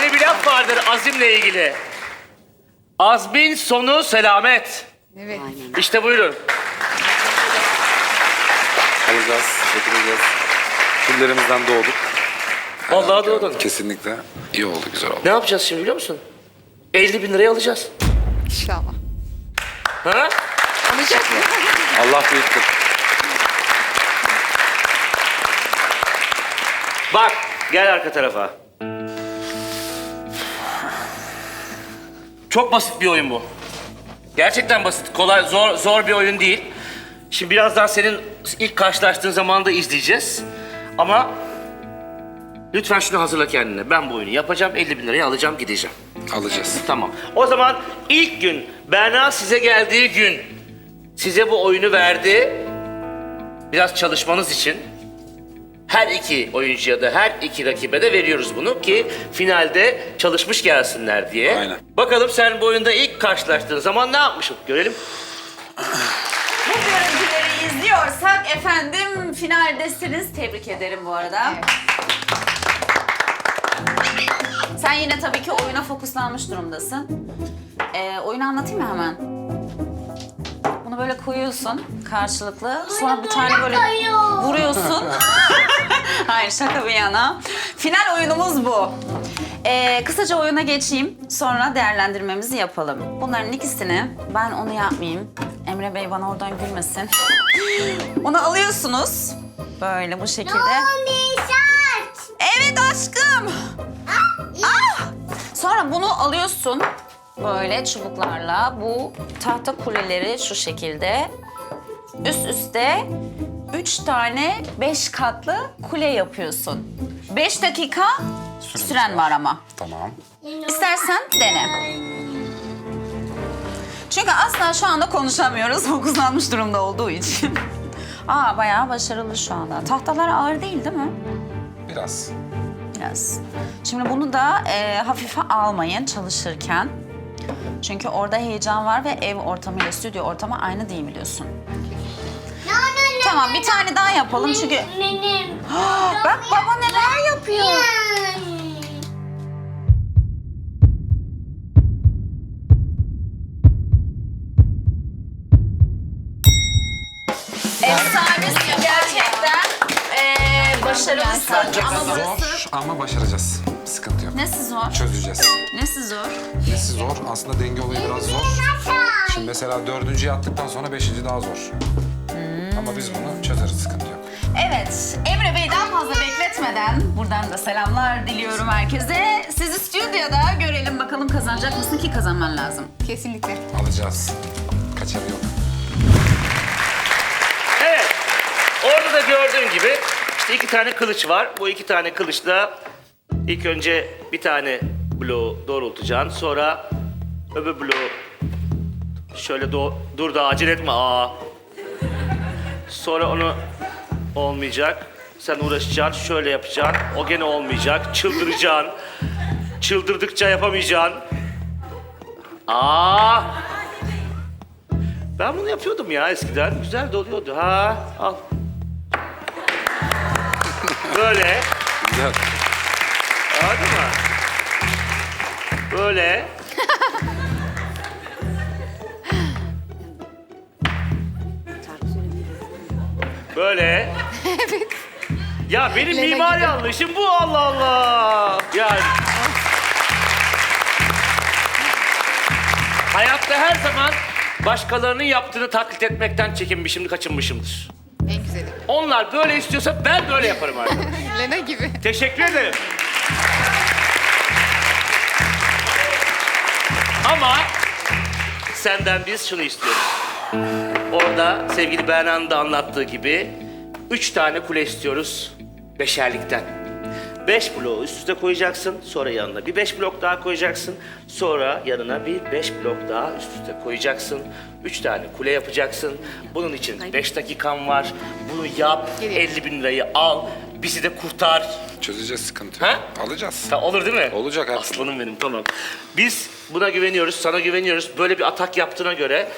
Hani bir laf vardır azimle ilgili. Azmin sonu selamet. Evet. İşte buyurun. Alacağız, çekileceğiz. Küllerimizden doğduk. Vallahi doğdun. Kesinlikle. iyi oldu, güzel oldu. Ne yapacağız şimdi biliyor musun? 50 bin liraya alacağız. İnşallah. Ha? Alacak mı? Allah büyüktür. Bak gel arka tarafa. Çok basit bir oyun bu. Gerçekten basit. Kolay, zor, zor bir oyun değil. Şimdi birazdan senin ilk karşılaştığın zaman da izleyeceğiz. Ama lütfen şunu hazırla kendine. Ben bu oyunu yapacağım, 50 bin liraya alacağım, gideceğim. Alacağız. Tamam. O zaman ilk gün, Berna size geldiği gün size bu oyunu verdi. Biraz çalışmanız için her iki oyuncuya da her iki rakibe de veriyoruz bunu ki finalde çalışmış gelsinler diye. Aynen. Bakalım sen bu oyunda ilk karşılaştığın zaman ne yapmışsın görelim. Bu görüntüleri izliyorsak efendim finaldesiniz. Tebrik ederim bu arada. Evet. Sen yine tabii ki oyuna fokuslanmış durumdasın. Ee, oyunu anlatayım mı hemen? Bunu böyle koyuyorsun karşılıklı. Sonra bir tane böyle vuruyorsun. Hayır şaka bir yana. Final oyunumuz bu. Ee, kısaca oyuna geçeyim. Sonra değerlendirmemizi yapalım. Bunların ikisini ben onu yapmayayım. Emre Bey bana oradan gülmesin. Onu alıyorsunuz. Böyle bu şekilde. Evet aşkım. Ah! Sonra bunu alıyorsun böyle çubuklarla bu tahta kuleleri şu şekilde üst üste üç tane beş katlı kule yapıyorsun. Beş dakika süren var ama. Tamam. İstersen dene. Çünkü asla şu anda konuşamıyoruz fokuslanmış durumda olduğu için. Aa bayağı başarılı şu anda. Tahtalar ağır değil değil mi? Biraz. Biraz. Şimdi bunu da e, hafife almayın çalışırken. Çünkü orada heyecan var ve ev ortamıyla stüdyo ortamı aynı değil biliyorsun. Tamam bir tane daha yapalım çünkü... Bak baba neler yapıyor. Efsanesin gerçekten. Başarılısın ama burası... Zor ama başaracağız. Sıkıntı yok. Nesi zor? Çözeceğiz. Nesi zor? Nesi zor? Aslında denge olayı biraz zor. Şimdi mesela dördüncüyü attıktan sonra beşinci daha zor. Ama biz bunu çözeriz, sıkıntı yok. Evet, Emre Bey daha fazla bekletmeden buradan da selamlar diliyorum herkese. Sizi stüdyoda görelim bakalım kazanacak mısın ki kazanman lazım. Kesinlikle. Alacağız. Kaçarı yok. Evet. Orada da gördüğün gibi işte iki tane kılıç var. Bu iki tane kılıçla ilk önce bir tane bloğu doğrultacaksın. Sonra öbür bloğu şöyle do- dur da acele etme. Aa. Sonra onu olmayacak. Sen uğraşacaksın, şöyle yapacaksın. O gene olmayacak. Çıldıracaksın. Çıldırdıkça yapamayacaksın. Aa. Ben bunu yapıyordum ya eskiden. Güzel de oluyordu. Ha, al. Böyle. Güzel. Anladın mı? Böyle. Böyle. evet. Ya benim Lena mimar gibi. yanlışım bu Allah Allah. Yani. Hayatta her zaman başkalarının yaptığını taklit etmekten çekinmişimdir, kaçınmışımdır. En güzeli. Onlar böyle istiyorsa ben böyle yaparım artık. Lena gibi. Teşekkür ederim. Ama senden biz şunu istiyoruz. Orada sevgili Berna'nın da anlattığı gibi üç tane kule istiyoruz beşerlikten. Beş bloğu üst üste koyacaksın, sonra yanına bir beş blok daha koyacaksın, sonra yanına bir beş blok daha üst üste koyacaksın. Üç tane kule yapacaksın. Bunun için beş dakikan var. Bunu yap, Geliyor. 50 bin lirayı al, bizi de kurtar. Çözeceğiz, sıkıntı. Ha? Alacağız. Ta- olur değil mi? Olacak her Aslanım benim tamam. Biz buna güveniyoruz, sana güveniyoruz. Böyle bir atak yaptığına göre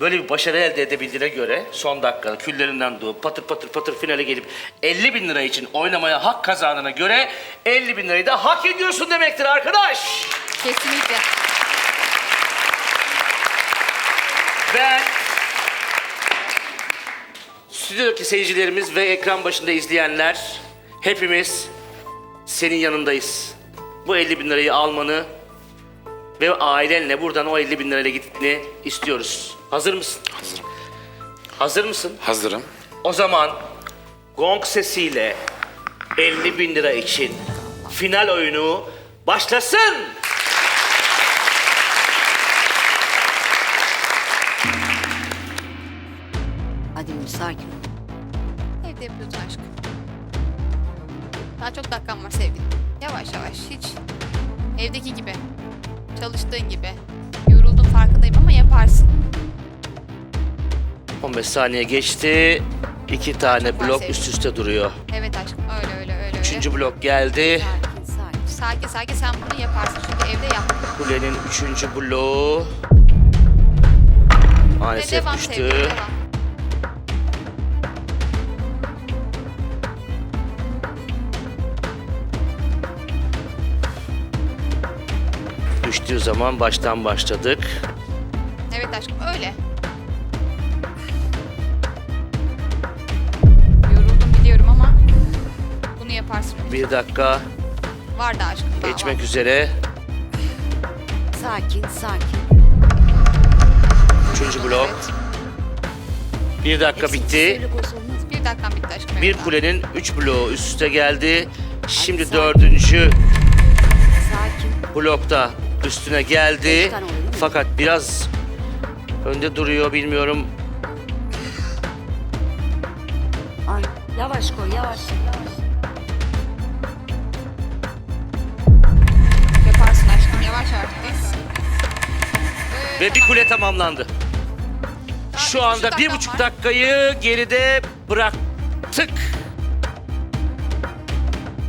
böyle bir başarı elde edebildiğine göre son dakikada küllerinden doğup patır patır patır finale gelip 50 bin lira için oynamaya hak kazandığına göre 50 bin lirayı da hak ediyorsun demektir arkadaş. Kesinlikle. Ben stüdyodaki seyircilerimiz ve ekran başında izleyenler hepimiz senin yanındayız. Bu 50 bin lirayı almanı ve ailenle buradan o 50 bin lirayla gittiğini istiyoruz. Hazır mısın? Hazırım. Hazır mısın? Hazırım. O zaman gong sesiyle 50 bin lira için final oyunu başlasın. Hadi Ümit sakin ol. Evde yapıyorsun aşkım. Daha çok dakikan var sevgilim. Yavaş yavaş hiç. Evdeki gibi. Çalıştığın gibi. Yoruldun farkındayım ama yaparsın. 15 saniye geçti. İki tane Çok blok üst üste duruyor. Evet aşkım öyle öyle öyle. Üçüncü blok geldi. Sakin sakin. Sakin sakin sen bunu yaparsın çünkü evde yap. Kulenin üçüncü bloğu maalesef devam düştü. sevgilim devam. Düştüğü zaman baştan başladık. Evet aşkım öyle. Yoruldum biliyorum ama bunu yaparsın. Bir dakika Var da aşkım daha geçmek var. üzere. Sakin sakin. Üçüncü blok. Evet. Bir dakika Hepsi bitti. Bir dakikan bitti aşkım. Bir evet. kulenin üç bloğu üst üste geldi. Şimdi dördüncü Sakin. blokta üstüne geldi. Fakat biraz önde duruyor bilmiyorum. Ay, yavaş koy yavaş. yavaş. Yaparsın aşkım yavaş artık. Ve bir kule tamamlandı. Şu anda bir buçuk dakikayı geride bıraktık.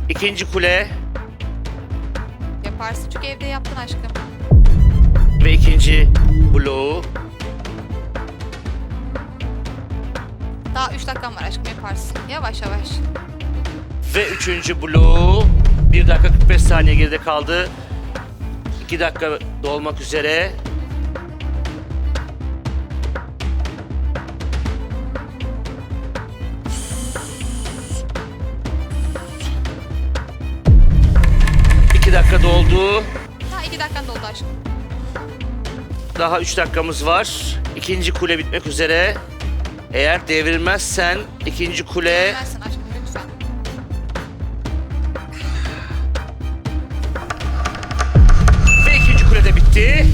İkinci kule Yaparsın çünkü evde yaptın aşkım. ve ikinci bloğu. Daha 3 dakikan var aşkım yaparsın. Yavaş yavaş. Ve üçüncü bloğu. 1 dakika 45 saniye geride kaldı. 2 dakika dolmak üzere. Dakika doldu. Daha 2 dakikan doldu aşkım. Daha 3 dakikamız var. İkinci kule bitmek üzere. Eğer devrilmezsen ikinci kule Versin aşkım lütfen. ve ikinci kule de bitti.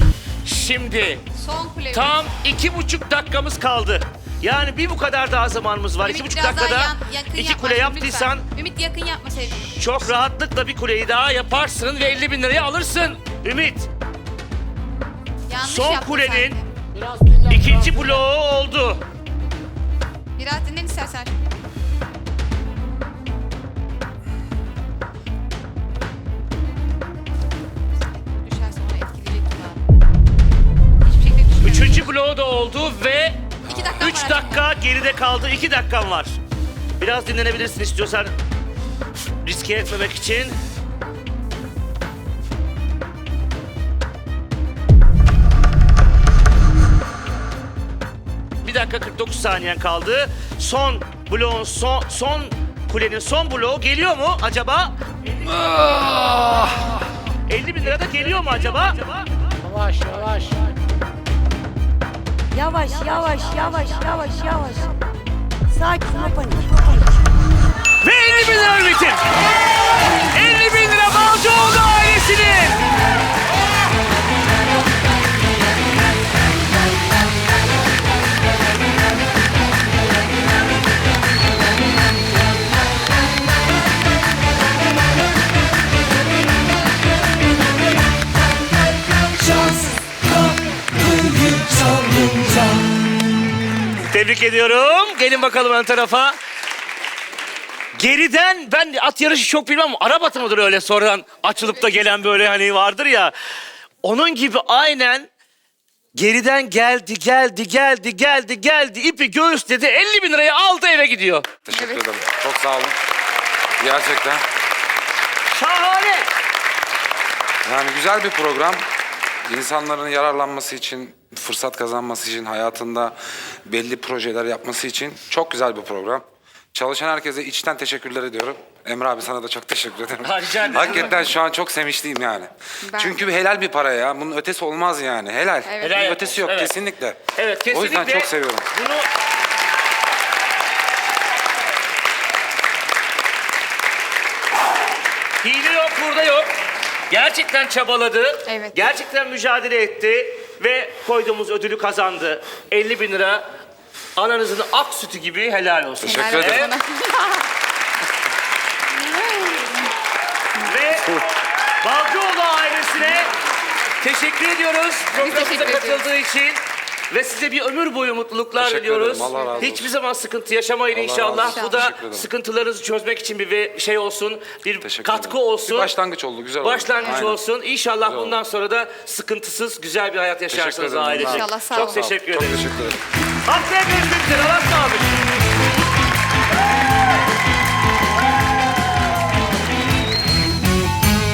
Şimdi Son kule. tam iki buçuk dakikamız kaldı. Yani bir bu kadar daha zamanımız var. Ümit, iki buçuk biraz daha dakikada yan- yakın iki yapma kule yaptıysan lütfen. Ümit yakın yapma sevgilim. çok rahatlıkla bir kuleyi daha yaparsın ve 50 bin lirayı alırsın. Ümit Yanlış Son yaptın kulenin- sanki. ikinci bloğu oldu. Biraz dinlen istersen. Düşerse onu etkileyecek gibi abi. Hiçbir şekilde düşmüyor. Üçüncü bloğu da oldu ve İki dakika 3 dakika geride kaldı. 2 dakikan var. Biraz dinlenebilirsin istiyorsan riske etmemek için. Bir dakika 49 saniyen kaldı. Son bloğun son son kulenin son bloğu geliyor mu acaba? 50 bin lira da geliyor mu acaba? Yavaş yavaş. Yavaş yavaş yavaş yavaş yavaş. Sakin no panik no panik. Ve 50 bin lira Ümit'in. 50 bin lira Balcıoğlu ailesinin. Tebrik ediyorum. Gelin bakalım ön tarafa. Geriden ben at yarışı çok bilmem. Arap atı mıdır öyle sonradan açılıp da gelen böyle hani vardır ya. Onun gibi aynen geriden geldi, geldi, geldi, geldi, geldi. ipi göğüsledi, 50 bin lirayı aldı eve gidiyor. Teşekkür ederim. Çok sağ olun. Gerçekten. Şahane. Yani güzel bir program. İnsanların yararlanması için, fırsat kazanması için, hayatında belli projeler yapması için çok güzel bir program. Çalışan herkese içten teşekkürler ediyorum. Emre abi sana da çok teşekkür ederim. Ha, rica ederim. Hakikaten şu an çok sevinçliyim yani. Ben Çünkü bir helal bir para ya. Bunun ötesi olmaz yani. Helal. Evet. Bunun Helal ötesi yok evet. kesinlikle. Evet, kesinlikle. O yüzden çok seviyorum. Bunu Hile yok, burada yok. Gerçekten çabaladı. Evet. Gerçekten mücadele etti. Ve koyduğumuz ödülü kazandı. 50 bin lira. Ananızın ak sütü gibi helal olsun. Teşekkür Helal olsun ederim. sana. Ve Balcıoğlu ailesine teşekkür ediyoruz. Programımıza teşekkür ediyoruz. katıldığı için. Ve size bir ömür boyu mutluluklar Teşekkür diliyoruz. ederim, Allah razı olsun. Hiçbir zaman sıkıntı yaşamayın Allah razı inşallah. olsun. Bu da Teşekkür ederim. sıkıntılarınızı çözmek için bir ve- şey olsun, bir Teşekkür katkı ederim. olsun. Bir başlangıç oldu, güzel oldu. Başlangıç Aynen. olsun. İnşallah Güzel oldu. bundan sonra da sıkıntısız güzel bir hayat yaşarsınız ederim. ailecek. İnşallah, sağ Çok olun. teşekkür Çok ederim. teşekkür ederim. Haftaya görüşmek üzere. Allah'a olun.